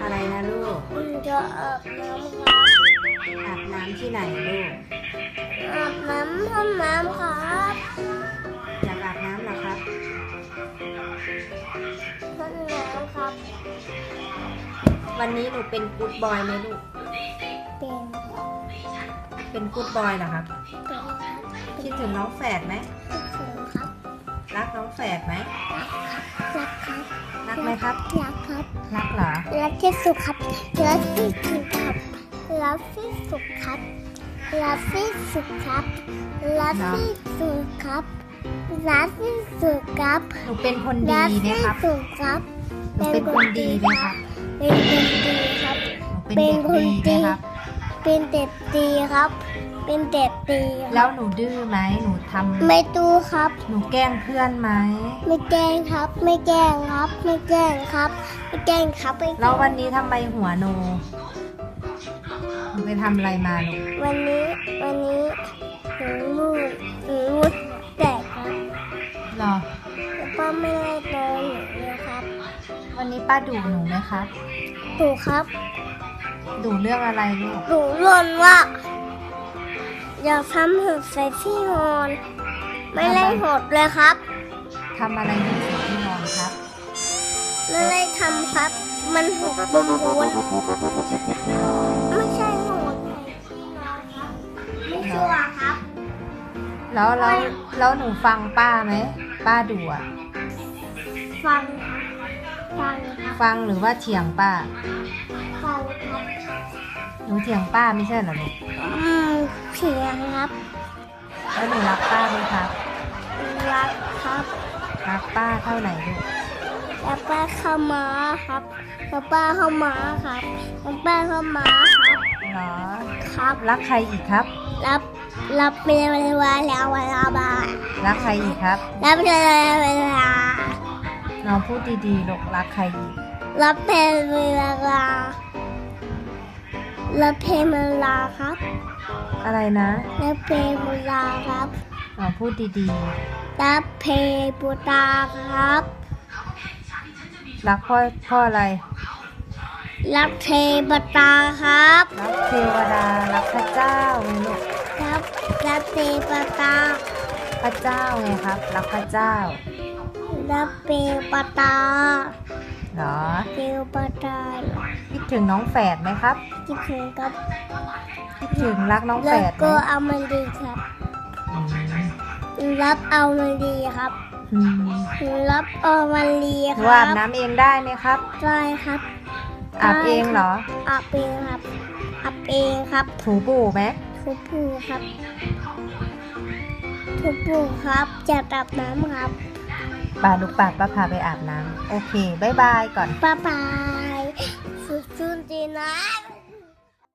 อะไรนะลูกผมจะอาบน้ำครับอาบน้ำที่ไหนลูกอาบน้ำห้องน้ำครับอยากอาบน้ำเหรอครับห้องน้ำครับ วันนี้หนูเป็นกู๊ดบอยไหมลูก เป็นเป็นกู๊ดบอยเหรอครับ เป็นครับคิดถึงน้องแฝดไหมคิดถึงครับ รักน้องแฝดไหมรักครับรักไหมครับ รักครับ รักเหรอ รักที่สุดครับ รักที่สุดครับ รักที่สุดครับ รักที่สุดครับ รักที่สุดครับ รักที่สุดครับ หนูเป็นคนดีรักไหมที่ครับสุดครับหนูเป็นคนดีไหมครับ เป็นคนดีครับหนูเป็นเด็กดีไหมครับ เป็นเด็กดีครับ เป็นเด็กดีครับแล้วหนูดื้อไหมหนูทำไม่ตู้ครับ หนูแกล้งเพื่อนไหมไม่แกล้งครับ ไม่แกล้งครับ ไม่แกล้งครับ ไม่แกล้งครับไม่แล้ววันนี้ทำไมหัวโนหนูไปทำอะไรมาลูกวันนี้วันนี้หนูมูดหนูมูดแตกครับเหรอ แล้วก็ไม่ได้โดนหนูเลยครับวันนี้ป้าดุหนูไหมครับถูกครับ ดุเรื่องอะไรลูกหนูร่นว่า อย่าทำหดใส่ที่นอน ไม่ไล่หดเลยครับทำอะไรที่สุดที่นอนครับไม่ไล่ทำครับ มันหกบุมบูนไม่ใช่หดใส่ที่นอนครับ ไม่ชัวร์ครับ แล้วแล้วแล้วหนูฟังป้าไหม ป้าดุอะฟังครับ ฟังครับฟังหรือว่าเถียงป้า ฟังครับหนูเถียงป้าไม่ใช่เหรอลูกอืมเพียงครับแล้วหนูรักป้าไหมครับรักครับรักป้าเท่าไหร่ลูกแล้วป้าเข้ามาครับแล้วป้าเข้ามาครับแล้วป้าเข้ามาครับเหรอครับรักใครอีกครับ รับรับเป็นเวลาแล้วเวลาบารักใครอีกครับรับเป็นเวลา น้องพูดดีๆลูกรักใครอีกรับเป็นเวลารับเป็นเวลาครับอะไรนะรับเป็นเวลาครับน้องพูดดีรับเพบุตาครับๆรักพ่อพ่ออะไร รับเทบตาครับ รักเทวดา รักพระเจ้าไงลูกรับรับเทบตาพระเจ้าไงครับ รักพระเจ้า รับเปปตาเหรอเปปตาคิดถึงน้องแฝดไหมครับคิดถึงกับคิดถึงรักน้องแฝแล้วดไหมก็เอามันดีครับอืมรับเอามันดีครับอืมรับเอามันดีหคนูรัอาบบน้ำเองได้ไหมครับได้ครับอาบเองเหรออาบเองครับอาบเองครับ ถูบู่ไหมทุบปูครับทุบปูครับจะอาบน้ำครับ ปาลูกปาป้าพาไปอาบน้ำโอเคบายบายก่อน บ๊ายบายสุดๆดีนะ